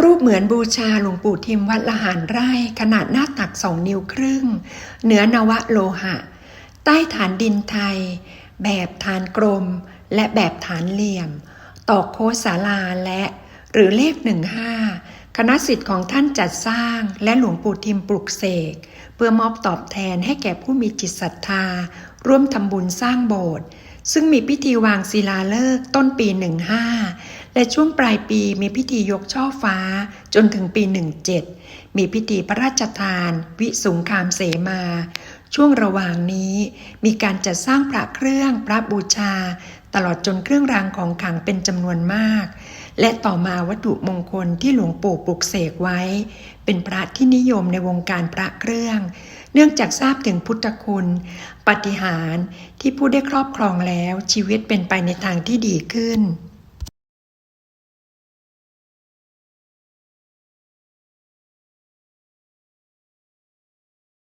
รูปเหมือนบูชาหลวงปู่ทิมวัดละหารไร่ ขนาดหน้าตักสองนิ้วครึ่ง เหนือนวะโลหะ ใต้ฐานดินไทย แบบฐานกลม และแบบฐานเหลี่ยม ตอกโคศาลาและหรือเลขหนึ่งห้าคณะสิทธิ์ของท่านจัดสร้างและหลวงปู่ทิมปลุกเสก เพื่อมอบตอบแทนให้แก่ผู้มีจิตศรัทธา ร่วมทำบุญสร้างโบสถ์ซึ่งมีพิธีวางศิลาฤกษ์ต้นปี15 และช่วงปลายปีมีพิธียกช่อฟ้าจนถึงปี 17 มีพิธีพระราชทาน วิสุงคามเสมา ช่วงระหว่างนี้มีการจัดสร้างพระเครื่องพระบูชา ตลอดจนเครื่องรางของขลังเป็นจำนวนมาก และต่อมาวัตถุมงคลที่หลวงปู่ปลุกเสกไว้ เป็นพระที่นิยมในวงการพระเครื่องเนื่องจากทราบถึงพุทธคุณ ปฏิหารที่ผู้ได้ครอบครองแล้วชีวิตเป็นไปในทางที่ดีขึ้น